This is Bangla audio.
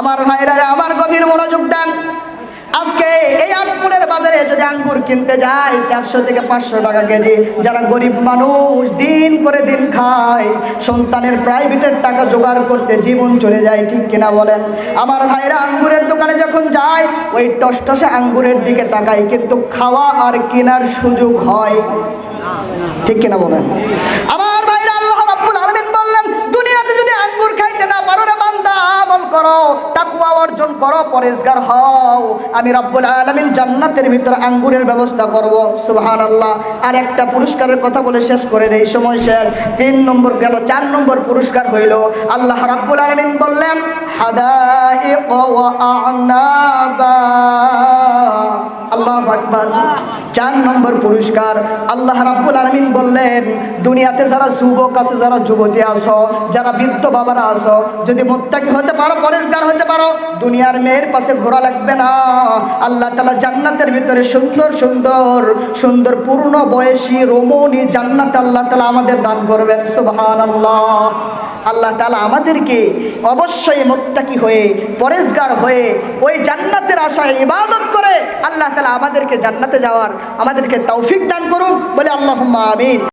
আমার ভাইরা আমার গভীর মনোযোগ দেন। আজকে এই আটমুলের বাজারে যদি আঙ্গুর কিনতে যায়, চারশো থেকে পাঁচশো টাকা কেজি, যারা গরিব মানুষ, দিন করে দিন খায়, সন্তানের প্রাইভেটের টাকা জোগাড় করতে জীবন চলে যায়, ঠিক কিনা বলেন? আমার ভাইরা আঙ্গুরের দোকানে যখন যায়, ওই টসটসে আঙ্গুরের দিকে তাকায়, কিন্তু খাওয়া আর কেনার সুযোগ হয়, ঠিক কিনা বলেন? আমার করো তাকুয়া অর্জন করো পরিষ্কার হও। আমি রব্বুল আলমিন জান্নাতের ভিতর আঙ্গুরের ব্যবস্থা করব, সুবহানাল্লাহ। আর একটা পুরস্কারের কথা বলে শেষ করে দেয় সময় শেষ। তিন নম্বর গেল, চার নম্বর পুরস্কার হইল, আল্লাহ রব্বুল আলমিন বললেন হাদা আকবার। চার নম্বর পুরস্কার, আল্লাহ রাব্বুল আলমিন বললেন, দুনিয়াতে যারা যুবক আছে, যারা যুবতী আছো, যারা বাবারা আছো, যদি মোত্তাকি হতে পারো হতে পারো, দুনিয়ার মেয়ের পাশে ঘোরা লাগবে না। আল্লাহ তালা জান্নাতের ভিতরে সুন্দর সুন্দর সুন্দর পূর্ণ বয়সী রমণী জান্নাত আল্লাহ তালা আমাদের দান করবেন সুবহান আল্লাহ আল্লাহ তালা আমাদেরকে অবশ্যই মোত্তাকি হয়ে পরেশগার হয়ে ওই জান্নাতের আশায় ইবাদত করে আল্লাহ আমাদেরকে জান্নাতে যাওয়ার আমাদেরকে তৌফিক দান করুন। বলে আল্লাহ আমিন।